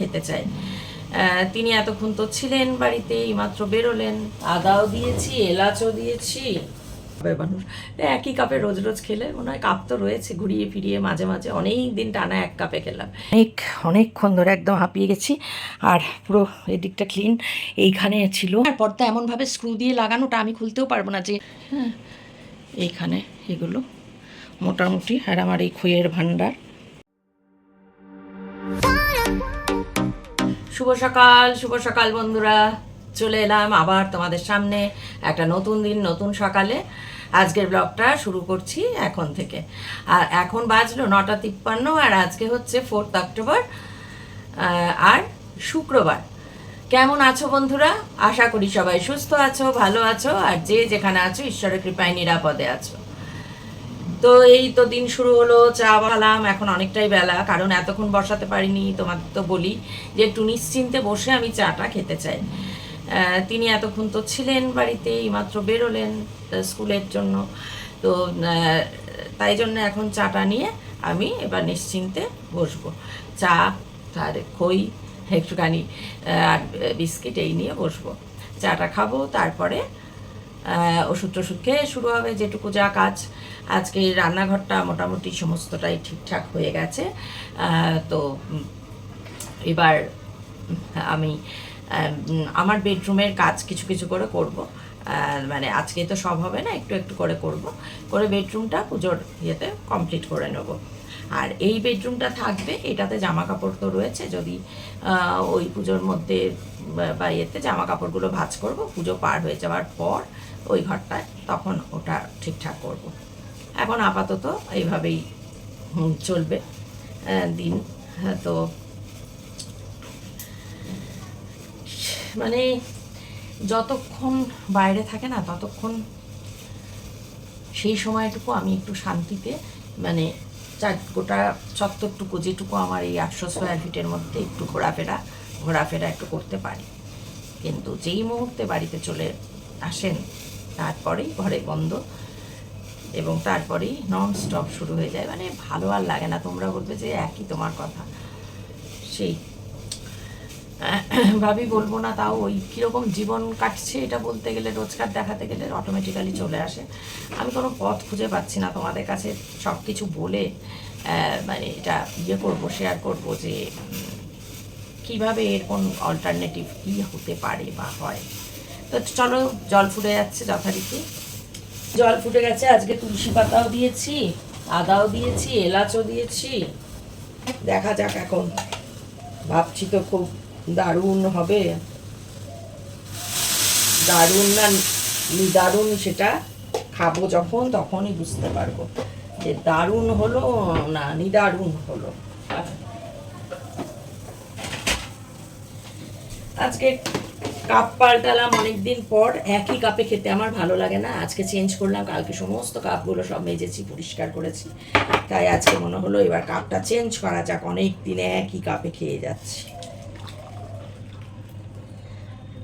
খেতে চাই। তিনি এতক্ষণ তো ছিলেন বাড়িতে এইমাত্র বেরোলেন। আদাও দিয়েছি এলাচও দিয়েছি। মানুষ। একই কাপে রোজ রোজ খেলে মনে হয় কাপ তো রয়েছে ঘুরিয়ে ফিরিয়ে মাঝে মাঝে অনেক দিন টানা এক কাপে খেলাম। অনেক অনেকক্ষণ ধরে একদম হাঁপিয়ে গেছি আর পুরো এদিকটা ক্লিন এইখানে ছিল। আর পর্দা এমনভাবে স্ক্রু দিয়ে লাগানোটা আমি খুলতেও পারব না যে হ্যাঁ এইখানে এগুলো মোটামুটি আর আমার এই খইয়ের ভাণ্ডার। শুভ সকাল শুভ সকাল বন্ধুরা। চলে এলাম আবার তোমাদের সামনে একটা নতুন দিন, নতুন সকালে। আজকের ব্লগটা শুরু করছি এখন থেকে। আর এখন বাজলো নটা তিপ্পান্ন আর আজকে হচ্ছে ফোর্থ অক্টোবর আর শুক্রবার। কেমন আছো বন্ধুরা? আশা করি সবাই সুস্থ আছো, ভালো আছো, আর যে যেখানে আছো, ঈশ্বরের কৃপায় নিরাপদে আছো। তো এই তো দিন শুরু হলো, চা বানালাম এখন অনেকটাই বেলা, কারণ এতক্ষণ বসাতে পারিনি, তোমাদের তো বলি যে একটু নিশ্চিন্তে বসে আমি চাটা খেতে চাই। তিনি এতক্ষণ তো ছিলেন বাড়িতে এইমাত্র বেরোলেন স্কুলের জন্য। তো তাই জন্য এখন চাটা নিয়ে আমি এবার নিশ্চিন্তে বসবো। চা, আর খই, একটুখানি আর বিস্কিট এই নিয়ে বসবো। চাটা খাব, তারপরে ওষুধ টষুধ খেয়ে শুরু হবে যেটুকু যা কাজ। আজকে রান্নাঘরটা মোটামুটি সমস্তটাই ঠিকঠাক হয়ে গেছে। তো এবার আমি আমার বেডরুমের কাজ কিছু কিছু করে করব। মানে আজকে তো সব হবে না, একটু একটু করে করব। করে বেডরুমটা পুজোর ইয়েতে কমপ্লিট করে নেব। আর এই বেডরুমটা থাকবে, এটাতে জামা কাপড় তো রয়েছে, যদি ওই পুজোর মধ্যে, বা- ইয়েতে জামা কাপড়গুলো ভাজ করব, পুজো পার হয়ে যাওয়ার পর ওই ঘরটায়, তখন ওটা ঠিকঠাক করব। এখন আপাতত এইভাবেই চলবে দিন। হ্যাঁ, তো মানে যতক্ষণ বাইরে থাকে না ততক্ষণ সেই সময়টুকু আমি একটু শান্তিতে মানে চার গোটা চত্বরটুকু যেটুকু আমার এই আটশো স্কোয়ার ফিটের মধ্যে একটু ঘোরাফেরা ঘোরাফেরা একটু করতে পারি। কিন্তু যেই মুহূর্তে বাড়িতে চলে আসেন তারপরেই ঘরে বন্ধ। এবং তারপরেই নন স্টপ শুরু হয়ে যায়। মানে ভালো আর লাগে না, তোমরা বলবে যে একই তোমার কথা। সেই। ভাবি বলব না, তাও ওই কীরকম জীবন কাটছে এটা বলতে গেলে, রোজগার দেখাতে গেলে অটোমেটিক্যালি চলে আসে। আমি কোনো পথ খুঁজে পাচ্ছি না তোমাদের কাছে সব কিছু বলে মানে এটা ইয়ে করব শেয়ার করব যে কীভাবে এর কোন অল্টারনেটিভ কী হতে পারে বা হয়। তো চলো, জল ফুটে যাচ্ছে যথারীতি। জল ফুটে গেছে, আজকে তুলসী পাতাও দিয়েছি, আদাও দিয়েছি, এলাচও দিয়েছি। দেখা যাক এখন। ভাবছি তো খুব দারুণ হবে। দারুণ না নিদারুণ সেটা খাব যখন, তখনই বুঝতে পারব। যে দারুণ হলো না নিদারুণ হলো। আজকে কাপ পাল্টালাম অনেকদিন পর, একই কাপে খেতে আমার ভালো লাগে না। আজকে চেঞ্জ করলাম, কালকে সমস্ত কাপগুলো সব মেজেছি, পরিষ্কার করেছি। তাই আজকে মনে হলো এবার কাপটা চেঞ্জ করা যাক অনেক দিনে একই কাপে খেয়ে যাচ্ছি।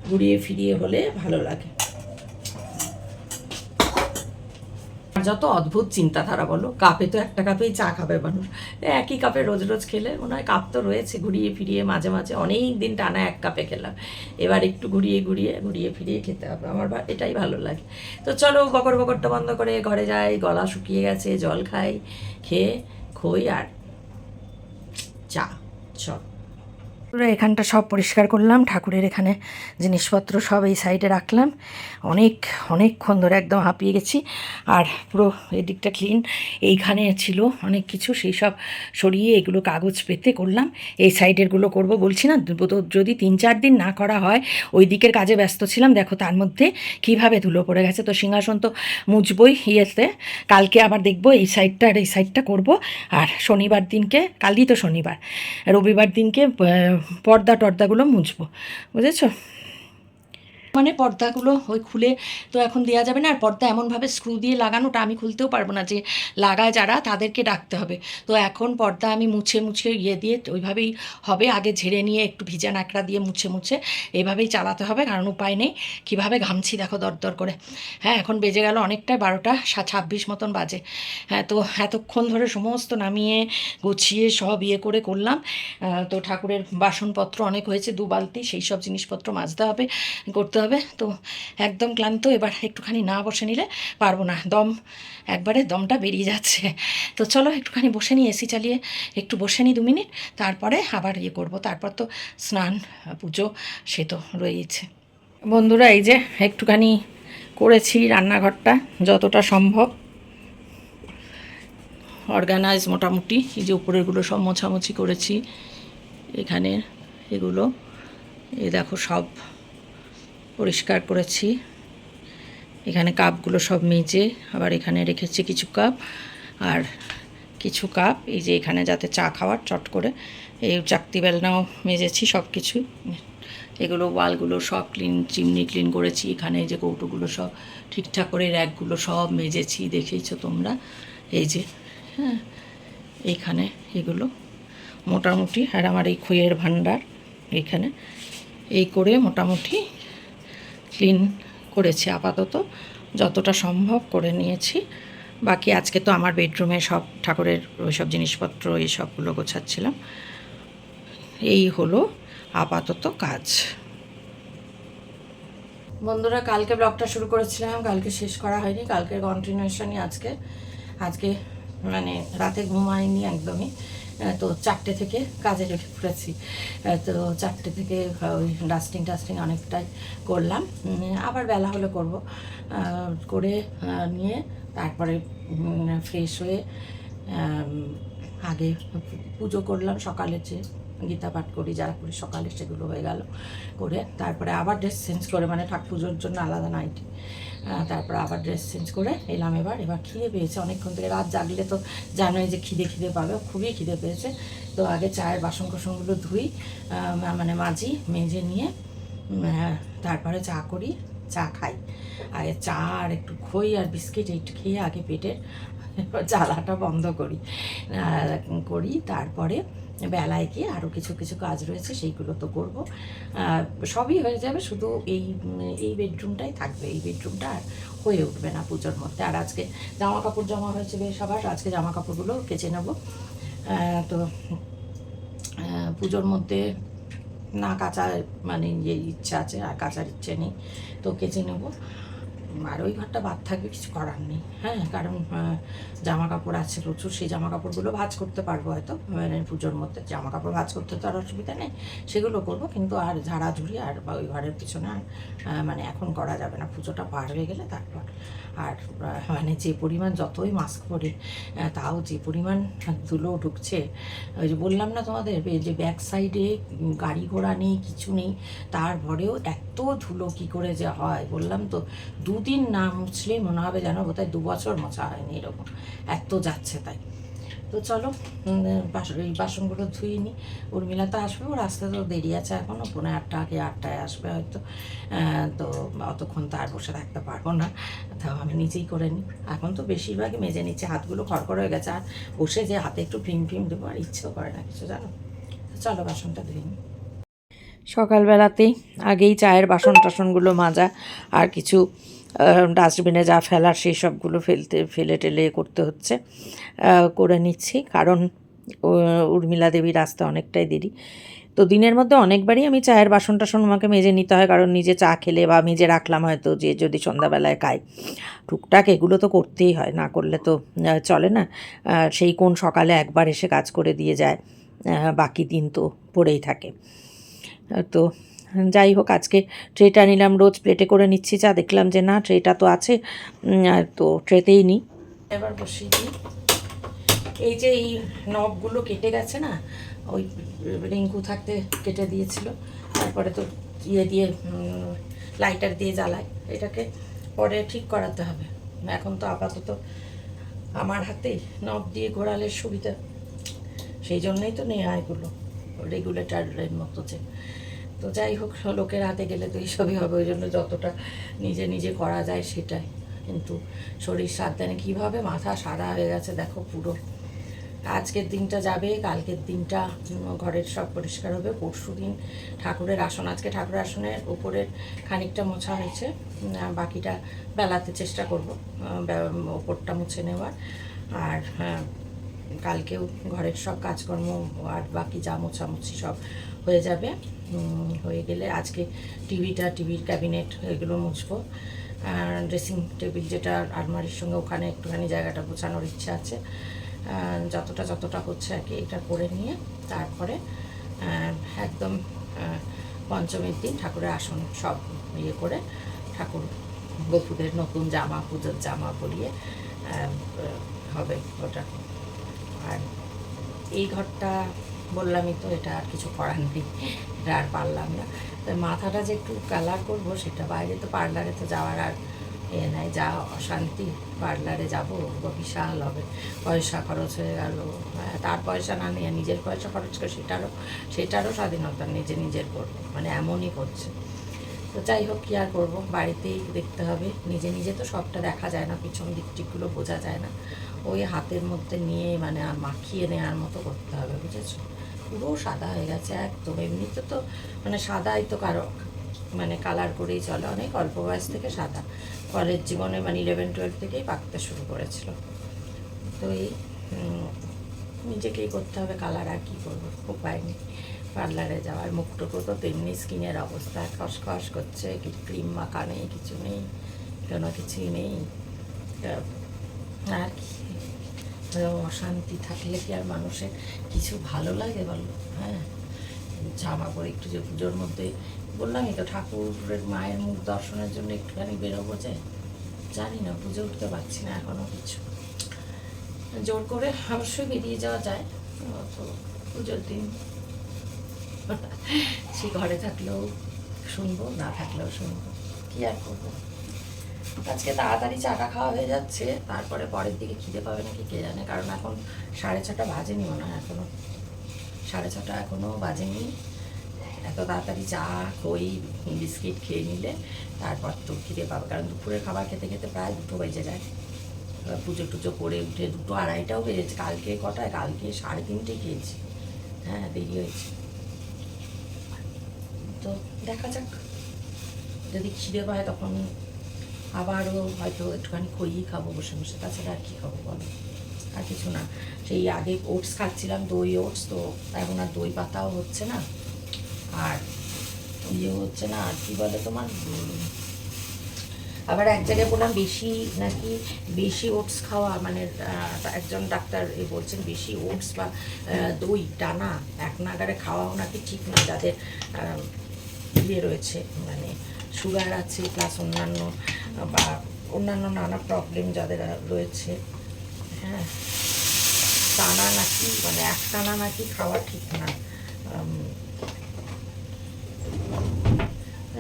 ঘুরিয়ে ফিরিয়ে হলে ভালো লাগে আর যত অদ্ভুত চিন্তাধারা বলো, কাপে তো একটা কাপেই চা খাবে মানুষ। একই কাপে রোজ রোজ খেলে, মনে হয় কাপ তো রয়েছে, ঘুরিয়ে ফিরিয়ে মাঝে মাঝে অনেক দিন টানা এক কাপে খেলাম। এবার একটু ঘুরিয়ে ঘুরিয়ে ঘুরিয়ে ফিরিয়ে খেতে হবে। আমার এটাই ভালো লাগে। তো চলো বকর বকরটা বন্ধ করে ঘরে যাই, গলা শুকিয়ে গেছে, জল খাই, খেয়ে, খই আর চা চল পুরো এখানটা সব পরিষ্কার করলাম, ঠাকুরের এখানে জিনিসপত্র সব এই সাইডে রাখলাম। অনেক, অনেকক্ষণ ধরে একদম হাঁপিয়ে গেছি। আর পুরো এদিকটা ক্লিন এইখানে ছিল অনেক কিছু, সেই সব সরিয়ে এগুলো কাগজ পেতে করলাম। এই সাইডেরগুলো করব বলছি না যদি তিন চার দিন না করা হয়, ওই দিকের কাজে ব্যস্ত ছিলাম। দেখো তার মধ্যে কীভাবে ধুলো পড়ে গেছে। তো সিংহাসন তো মুছবই ইয়েতে। কালকে আবার দেখব এই সাইডটা আর এই সাইডটা করব। আর শনিবার দিনকে, কালই তো শনিবার। রবিবার দিনকে পর্দা টর্দাগুলো মুছবো বুঝেছ? মানে পর্দাগুলো ওই খুলে তো এখন দেওয়া যাবে না। আর পর্দা এমনভাবে স্ক্রু দিয়ে লাগানোটা আমি খুলতেও পারব না যে লাগায় যারা তাদেরকে ডাকতে হবে। তো এখন পর্দা আমি মুছে মুছে ইয়ে দিয়ে ওইভাবেই হবে। আগে ঝেড়ে নিয়ে একটু ভিজা নাকড়া দিয়ে মুছে মুছে এইভাবেই চালাতে হবে, কারণ উপায় নেই। কীভাবে ঘামছি দেখো দরদর করে। হ্যাঁ এখন বেজে গেল অনেকটাই বারোটা ছাব্বিশ মতন বাজে। হ্যাঁ তো এতক্ষণ ধরে সমস্ত নামিয়ে গুছিয়ে সব ইয়ে করে করলাম। তো ঠাকুরের বাসনপত্র অনেক হয়েছে, দু বালতি, সেই সব জিনিসপত্র মাজতে হবে, করতে হবে তো একদম ক্লান্ত, এবার একটুখানি না বসে নিলে পারব না। দম, একবারে দমটা বেরিয়ে যাচ্ছে। তো চলো একটুখানি বসে নিই, এসি চালিয়ে একটু বসে নিই দু মিনিট। তারপরে আবার ইয়ে করব। তারপর তো স্নান, পুজো, সে তো রয়েছে বন্ধুরা, এই যে একটুখানি করেছি রান্নাঘরটা, যতটা সম্ভব। অর্গানাইজ মোটামুটি, এই যে উপরেরগুলো সব মোছামুছি করেছি। এখানে এগুলো এ দেখো সব পরিষ্কার করেছি। এখানে কাপগুলো সব মেজে আবার এখানে রেখেছি কিছু কাপ। আর কিছু কাপ, এই যে এখানে যাতে চা খাওয়ার চট করে, এই চাকতি বেলনাও মেজেছি সব কিছু এগুলো ওয়ালগুলো সব ক্লিন, চিমনি ক্লিন করেছি। এখানে যে কৌটোগুলো সব ঠিকঠাক করে র্যাকগুলো সব মেজেছি, দেখেইছো তোমরা? এই যে হ্যাঁ এইখানে এগুলো মোটামুটি। আর আমার এই খইয়ের ভাণ্ডার এইখানে এই করে মোটামুটি ক্লিন করেছি আপাতত। যতটা সম্ভব করে নিয়েছি। বাকি আজকে তো আমার বেডরুমে সব ঠাকুরের ওই সব জিনিসপত্র এই সবগুলো গোছাচ্ছিলাম। এই হলো আপাতত কাজ। বন্ধুরা, কালকে ব্লগটা শুরু করেছিলাম। কালকে শেষ করা হয়নি। কালকের কন্টিনিউশনই আজকে। আজকে মানে রাতে ঘুমাইনি একদমই। তো চারটে থেকে কাজে রেখে পড়েছি। তো চারটে থেকে ওই ডাস্টিং টাস্টিং অনেকটাই করলাম। আবার বেলা হলে করব। করে নিয়ে তারপরে ফ্রেশ হয়ে আগে পুজো করলাম সকালে যে গীতা পাঠ করি, যারা করি সকালে সেগুলো হয়ে গেল। করে তারপরে আবার ড্রেস চেঞ্জ করে মানে ঠাকুর পুজোর জন্য আলাদা নাইটি তারপরে আবার ড্রেস চেঞ্জ করে এলাম এবার। এবার খিদে পেয়েছে। অনেকক্ষণ থেকে রাত জাগলে তো জানোই যে খিদে খিদে পাবে। খুবই খিদে পেয়েছে। তো আগে চায়ের বাসন কোসনগুলো ধুই মানে মাজি, মেজে নিয়ে তারপরে চা করি, চা খাই। আগে চা আর একটু খই আর বিস্কিট একটু খেয়ে আগে পেটের জ্বালাটা বন্ধ করি। করি। তারপরে বেলায় গিয়ে আরও কিছু কিছু কাজ রয়েছে, সেইগুলো তো করব। সবই হয়ে যাবে, শুধু এই এই বেডরুমটাই থাকবে। এই বেডরুমটা আর হয়ে উঠবে না পুজোর মধ্যে। আর আজকে জামা কাপড় জমা হয়েছে বেশ আবার, আজকে জামা কাপড়গুলো কেচে নেব। তো পুজোর মধ্যে না কাচার মানে ইয়ে ইচ্ছা আছে, আর কাচার ইচ্ছে নেই, তো কেচে নেব। আর ওই ঘরটা বাদ থাকবে, কিছু করার নেই। হ্যাঁ কারণ জামা কাপড় আছে প্রচুর, সেই জামা কাপড়গুলো ভাজ করতে পারব হয়তো মানে পুজোর মধ্যে। জামা কাপড় ভাজ করতে তো আর অসুবিধা নেই, সেগুলো করব, কিন্তু আর ঝাড়াঝুড়ি আর বা ওই ঘরের পিছনে আর মানে এখন করা যাবে না। পুজোটা পার হয়ে গেলে তারপর আর মানে যে পরিমাণ যতই মাস্ক পরি তাও যে পরিমাণ ধুলো ঢুকছে, ওই যে বললাম না তোমাদের যে ব্যাক সাইডে গাড়ি ঘোড়া নেই, কিছু নেই, তারপরেও এত ধুলো কি করে যে হয়? বললাম তো দুদিন না মুছলেই মনে হবে যেন বোধহয় দু বছর মোছা হয়নি এরকম। এত যাচ্ছে তাই। তো চলো উম, বাস- এই বাসনগুলো ধুয়ে নিই উর্মিলা তো আসবে ওর আসতে তো দেরি আছে এখনও পৌনে আটটা আগে আটটায় আসবে হয়তো। তো অতক্ষণ তো আর বসে থাকতে পারব না। তাও আমি নিজেই করে নিই এখন তো বেশিরভাগই মেজে নিচ্ছে হাতগুলো খড়খড় হয়ে গেছে। আর বসে যে হাতে একটু ফিম ফিম দেবো আর ইচ্ছেও করে না কিছু জানো? চলো বাসনটা ধুয়ে নিই সকালবেলাতেই আগেই চায়ের বাসন টাসনগুলো মাজা আর কিছু ডাস্টবিনে যা ফেলার সেই সবগুলো ফেলতে, ফেলে টেলে করতে হচ্ছে। করে নিচ্ছি। কারণ উর্মিলা দেবীর আসতে অনেকটাই দেরি। তো দিনের মধ্যে অনেকবারই আমি চায়ের বাসন টাসন আমাকে মেজে নিতে হয়। কারণ নিজে চা খেলে বা মেজে রাখলাম হয়তো যে যদি সন্ধ্যাবেলায় খাই। টুকটাক এগুলো তো করতেই হয়। না করলে তো চলে না। সেই কোন সকালে একবার এসে কাজ করে দিয়ে যায়। বাকি দিন তো পড়েই থাকে। তো যাই হোক, আজকে ট্রেটা নিলাম, রোজ প্লেটে করে নিচ্ছি, যা দেখলাম যে না ট্রেটা তো আছে তো ট্রেতেই নিই এবার বসিয়ে দিই। এই যে এই নবগুলো কেটে গেছে না, ওই রিঙ্কু থাকতে কেটে দিয়েছিল, তারপরে তো ইয়ে দিয়ে লাইটার দিয়ে জ্বালায়, এটাকে পরে ঠিক করাতে হবে। এখন তো আপাতত আমার হাতেই নব দিয়ে ঘোরালে সুবিধা, সেই জন্যই তো নেওয়া এগুলো রেগুলেটারের মতো যে। তো যাই হোক লোকের হাতে গেলে তো এইসবই হবে ওই জন্য যতটা নিজে নিজে করা যায় সেটাই। কিন্তু শরীর সাবধানে কীভাবে মাথা সাদা হয়ে গেছে দেখো পুরো। আজকের দিনটা যাবে কালকের দিনটা ঘরের সব পরিষ্কার হবে। পরশু দিন ঠাকুরের আসন আজকে ঠাকুরের আসনের উপরের খানিকটা মোছা হয়েছে। বাকিটা বেলাতে চেষ্টা করব ওপরটা মুছে নেওয়ার। আর হ্যাঁ, কালকেও ঘরের সব কাজকর্ম আর বাকি যা মোছামুছি সব হয়ে যাবে। হয়ে গেলে আজকে টিভিটা, টিভির ক্যাবিনেট এগুলো মুছবো। আর ড্রেসিং টেবিল যেটা আলমারির সঙ্গে ওখানে একটুখানি জায়গাটা গোছানোর ইচ্ছা আছে। যতটা যতটা হচ্ছে আর কি এটা করে নিয়ে তারপরে একদম পঞ্চমীর দিন ঠাকুরের আসন সব ইয়ে করে ঠাকুর বপুদের নতুন জামা, পুজোর জামা পরিয়ে হবে ওটা। আর এই ঘরটা বললামই তো এটা আর কিছু করার নেই এটা আর পারলাম না। তাই মাথাটা যে একটু কালার করব সেটা বাইরে তো পার্লারে তো যাওয়ার আর এ নাই যা অশান্তি পার্লারে যাব বিশাল হবে পয়সা খরচ হয়ে গেল। হ্যাঁ, তার পয়সা না নিয়ে নিজের পয়সা খরচ করে সেটারও সেটারও স্বাধীনতা নিজে নিজের করব মানে এমনই করছে। তো যাই হোক কী আর করব? বাড়িতেই দেখতে হবে নিজে নিজে তো সবটা দেখা যায় না পিছন দিক টিকগুলো বোঝা যায় না। ওই হাতের মধ্যে নিয়ে মানে আর মাখিয়ে নেওয়ার মতো করতে হবে, বুঝেছ? পুরো সাদা হয়ে গেছে একদম। এমনিতে তো মানে সাদাই তো কারও মানে কালার করেই চলে, অনেক অল্প বয়স থেকে সাদা। কলেজ জীবনে মানে ইলেভেন টুয়েলভ থেকেই পাকতে শুরু করেছিল। তো এই নিজেকেই করতে হবে কালার আর কী করব? উপায় নেই। পার্লারে যাওয়ার মুখটুকু তো তেমনি স্কিনের অবস্থা। খসখস করছে ক্রিম মাখা নেই, কিছু নেই, কোনো কিছুই নেই। আর কি। অশান্তি থাকলে কি আর মানুষের কিছু ভালো লাগে বলো? হ্যাঁ। জামা পরে একটু যে পুজোর মধ্যে বললামই তো ঠাকুরের মায়ের মুখ দর্শনের জন্য একটুখানি বেরোবো যে। জানি না পুজো উঠতে পারছি না এখনও কিছু। জোর করে অবশ্যই বেরিয়ে যাওয়া যায়। তো পুজোর দিন সে ঘরে থাকলেও শুনব, না থাকলেও শুনব। কি আর করব? আজকে তাড়াতাড়ি চাটা খাওয়া হয়ে যাচ্ছে। তারপরে পরের দিকে খিদে পাবে নাকি কে জানে, কারণ এখন সাড়ে ছটা বাজেনি মনে হয় এখনও। সাড়ে ছটা এখনও বাজেনি। এত তাড়াতাড়ি চা খই বিস্কিট খেয়ে নিলে তারপর তো খিদে পাবে, কারণ দুপুরের খাবার খেতে খেতে প্রায় দুটো বেজে যায়। এবার পুজো টুজো করে উঠে দুটো আড়াইটাও বেজেছে, কালকে কটায়? কালকে সাড়ে তিনটে খেয়েছি। হ্যাঁ দেরি হয়েছে। তো দেখা যাক। যদি খিদে পায় তখন আবারও হয়তো একটুখানি খইই খাব, বসে বসে। তাছাড়া আর কী খাব বলো? আর কিছু না। সেই আগে ওটস খাচ্ছিলাম, দই ওটস, তো এখন আর দই পাতাও হচ্ছে না। আর ইয়ে হচ্ছে না, আর কি বলে তোমার? আবার এক জায়গায় বললাম বেশি নাকি বেশি ওটস খাওয়া মানে একজন ডাক্তার এ বলছেন বেশি ওটস বা দই টানা এক নাগারে খাওয়াও নাকি ঠিক না, যাদের ইয়ে রয়েছে মানে সুগার আছে প্লাস অন্যান্য, বা অন্যান্য নানা প্রবলেম যাদের রয়েছে। হ্যাঁ। টানা নাকি মানে এক টানা নাকি খাওয়া ঠিক না।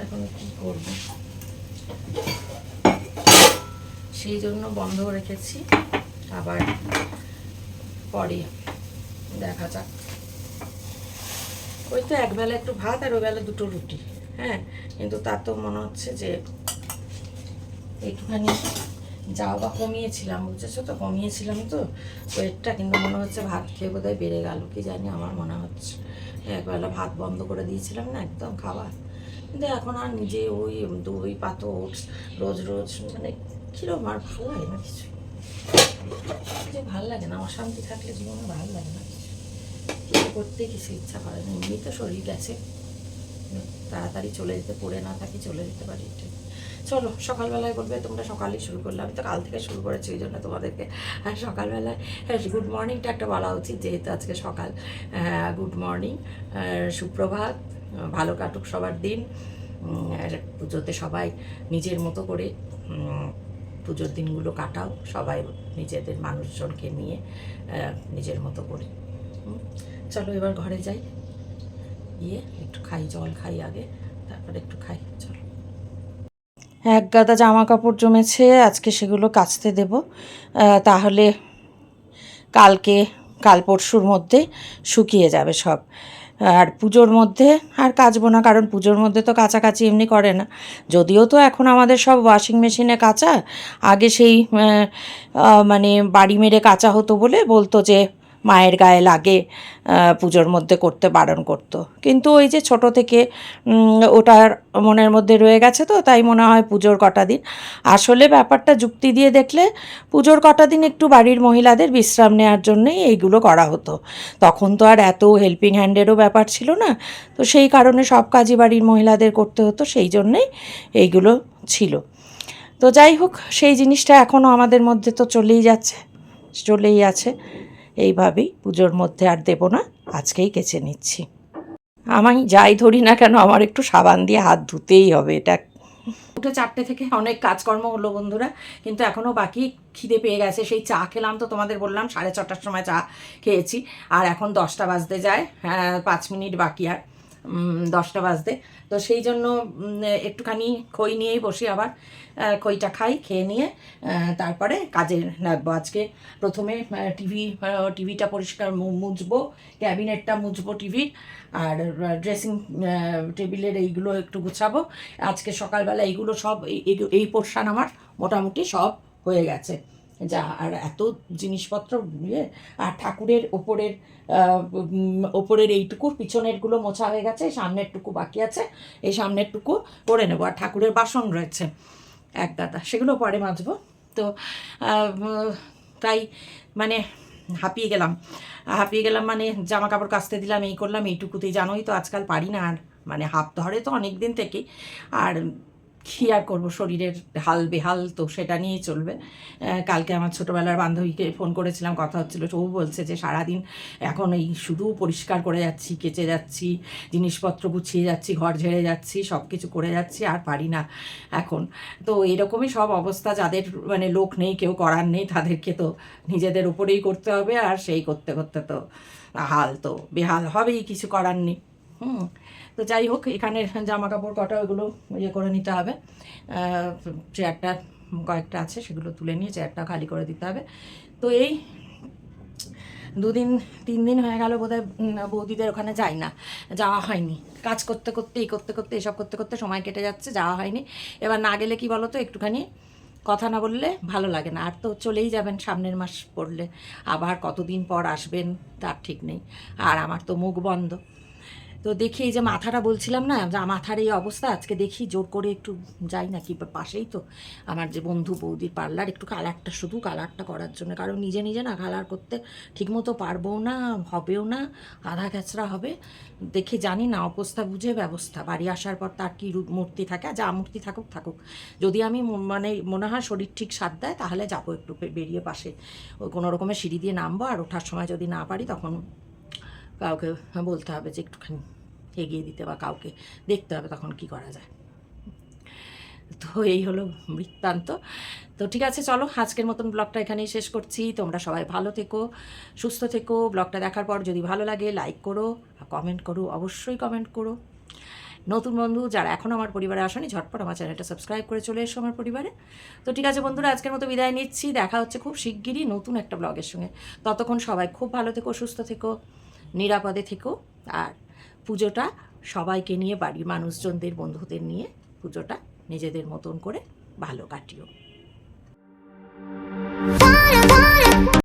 এখন কি করব? সেই জন্য বন্ধ রেখেছি। আবার পরে দেখা যাক। ওই তো একবেলা একটু ভাত আর ওবেলা দুটো রুটি। হ্যাঁ কিন্তু তা তো মনে হচ্ছে যে একটুখানি যাও বা কমিয়েছিলাম, বুঝেছ তো? কমিয়েছিলাম তো ওয়েটটা কিন্তু মনে হচ্ছে ভাত খেয়ে বোধহয় বেড়ে গেল, কি জানি আমার মনে হচ্ছে। একবেলা ভাত বন্ধ করে দিয়েছিলাম না একদম খাওয়া কিন্তু এখন আর নিজে ওই দই পাতো ওটস রোজ রোজ মানে কীরকম আর ভালো লাগে না কিছু। যে ভালো লাগে না, অশান্তি থাকলে জীবনে ভালো লাগে না কিছু। করতে কিছু ইচ্ছা করে না এমনি তো শরীর গেছে। তাড়াতাড়ি চলে যেতে, পড়ে না থাকি চলে যেতে পারি এটাই চলো, সকালবেলায় বলবে, তোমরা সকালেই শুরু করলে। আমি তো কাল থেকে শুরু করেছি, ওই জন্য তোমাদেরকে আর সকালবেলায় হ্যাঁ গুড মর্নিংটা একটা বলা উচিত, যেহেতু আজকে সকাল। হ্যাঁ গুড মর্নিং সুপ্রভাত ভালো কাটুক সবার দিন। পুজোতে সবাই নিজের মতো করে পুজোর দিনগুলো কাটাও, সবাই নিজেদের মানুষজনকে নিয়ে নিজের মতো করে। চলো এবার ঘরে যাই। গিয়ে একটু খাই, জল খাই আগে, তারপরে একটু খাই, চলো। এক গাদা জামা কাপড় জমেছে, আজকে সেগুলো কাচতে দেব। তাহলে কালকে, কাল পরশুর মধ্যে শুকিয়ে যাবে সব। আর পুজোর মধ্যে আর কাচবো না, কারণ পুজোর মধ্যে তো কাচাকাচি এমনি করে না। যদিও তো এখন আমাদের সব ওয়াশিং মেশিনে কাচা, আগে সেই মানে বাড়ি মেরে কাচা হতো বলে বলতো যে মায়ের গায়ে লাগে পুজোর মধ্যে করতে, বারণ করতো। কিন্তু ওই যে ছোট থেকে ওটার মনের মধ্যে রয়ে গেছে তো, তাই মনে হয় পুজোর কটা দিন। আসলে ব্যাপারটা যুক্তি দিয়ে দেখলে, পুজোর কটা দিন একটু বাড়ির মহিলাদের বিশ্রাম নেওয়ার জন্যই এইগুলো করা হতো। তখন তো আর এত হেল্পিং হ্যান্ডেরও ব্যাপার ছিল না, তো সেই কারণে সব কাজই বাড়ির মহিলাদের করতে হতো, সেই জন্যেই এইগুলো ছিল। তো যাই হোক, সেই জিনিসটা এখনও আমাদের মধ্যে তো চলেই যাচ্ছে, চলেই আছে। এইভাবেই পুজোর মধ্যে আর দেবো না আজকেই কেচে নিচ্ছি। আমি যাই ধরি না কেন আমার একটু সাবান দিয়ে হাত ধুতেই হবে এটা উঠে চারটে থেকে অনেক কাজকর্ম হলো বন্ধুরা কিন্তু এখনও বাকি খিদে পেয়ে গেছে সেই চা খেলাম তো তোমাদের বললাম সাড়ে ছটার সময় চা খেয়েছি আর এখন দশটা বাজতে যায় হ্যাঁ, পাঁচ মিনিট বাকি আর। দশটা বাজতে। তো সেই জন্য একটুখানি খই নিয়েই বসি আবার। খইটা খাই, খেয়ে নিয়ে তারপরে কাজে লাগবো। আজকে প্রথমে টিভি টিভিটা পরিষ্কার মুছবো, ক্যাবিনেটটা মুছবো টিভির আর ড্রেসিং টেবিলের এইগুলো একটু গুছাবো। আজকে সকালবেলা এইগুলো সব এই- পোর্শান আমার মোটামুটি সব হয়ে গেছে। যা, আর এত জিনিসপত্র ইয়ে আর ঠাকুরের ওপরের ওপরের এইটুকু পিছনেরগুলো মোছা হয়ে গেছে সামনেরটুকু বাকি আছে, এই সামনেরটুকু করে নেব। আর ঠাকুরের বাসন রয়েছে, এক দাদা সেগুলো পরে মাজবো। তো তাই মানে হাঁপিয়ে গেলাম। হাঁপিয়ে গেলাম মানে জামা কাপড় কাচতে দিলাম, এই করলাম, এইটুকুতেই জানোই তো আজকাল পারি না আর। মানে হাফ ধরে তো অনেক দিন থেকেই। আর কী আর করব? শরীরের হাল বেহাল তো সেটা নিয়েই চলবে। কালকে আমার ছোটোবেলার বান্ধবীকে ফোন করেছিলাম, কথা হচ্ছিল। ও বলছে যে, সারাদিন এখন এই শুধু পরিষ্কার করে যাচ্ছি, কেচে যাচ্ছি, জিনিসপত্র গুছিয়ে যাচ্ছি, ঘর ঝেড়ে যাচ্ছি সব কিছু করে যাচ্ছি, আর পারি না এখন। তো এরকমই সব অবস্থা যাদের মানে লোক নেই, কেউ করার নেই, তাদেরকে তো নিজেদের উপরেই করতে হবে, আর সেই করতে করতে তো হাল তো বেহাল হবেই, কিছু করার নেই। হুম। তো যাই হোক, এখানে জামা কাপড় কটা ওগুলো ইয়ে করে নিতে হবে। চেয়ারটা কয়েকটা আছে, সেগুলো তুলে নিয়ে চেয়ারটা খালি করে দিতে হবে। তো এই দুদিন, তিন দিন হয়ে গেল বোধহয় বৌদিদের ওখানে যাই না, যাওয়া হয়নি। কাজ করতে করতে, এই করতে করতে, এসব করতে করতে সময় কেটে যাচ্ছে, যাওয়া হয়নি। এবার না গেলে কি বলো তো একটুখানি কথা না বললে ভালো লাগে না। আর তো চলেই যাবেন সামনের মাস পড়লে। আবার কতদিন পর আসবেন, তার ঠিক নেই। আর আমার তো মুখ বন্ধ। তো দেখি এই যে মাথাটা বলছিলাম না, যা মাথার এই অবস্থা, আজকে দেখি জোর করে একটু যাই না কি পাশেই তো। আমার যে বন্ধু বৌদির পার্লার, একটু কালারটা, শুধু কালারটা করার জন্য, কারণ নিজে নিজে না কালার করতে ঠিকমতো পারবও না, হবেও না, আধা ক্যাচড়া হবে। দেখে জানি না, অবস্থা বুঝে ব্যবস্থা। বাড়ি আসার পর তার কী মূর্তি থাকে যা মূর্তি থাকুক থাকুক। যদি আমি মানে মনে হয় শরীর ঠিক সাথ দেয়, তাহলে যাব একটু বেরিয়ে পাশে। কোনো রকমের সিঁড়ি দিয়ে নামবো, আর ওঠার সময় যদি না পারি, তখন কাউকে বলতে হবে যে একটুখানি এগিয়ে দিতে বা কাউকে দেখতে হবে তখন কি করা যায়। তো এই হলো বৃত্তান্ত। তো ঠিক আছে, চলো আজকের মতন ব্লগটা এখানেই শেষ করছি। তোমরা সবাই ভালো থেকো, সুস্থ থেকো। ব্লগটা দেখার পর যদি ভালো লাগে লাইক করো কমেন্ট করো, অবশ্যই কমেন্ট করো। নতুন বন্ধু যারা এখন আমার পরিবারে আসেনি, ঝটপট আমার চ্যানেলটা সাবস্ক্রাইব করে চলে এসো আমার পরিবারে। তো ঠিক আছে বন্ধুরা, আজকের মতো বিদায় নিচ্ছি। দেখা হচ্ছে খুব শিগগিরই নতুন একটা ব্লগের সঙ্গে। ততক্ষণ সবাই খুব ভালো থেকো, সুস্থ থেকো, নিরাপদে থেকো, আর পুজোটা সবাইকে নিয়ে বাড়ির মানুষজনদের বন্ধুদের নিয়ে পুজোটা নিজেদের মতন করে ভালো কাটিও।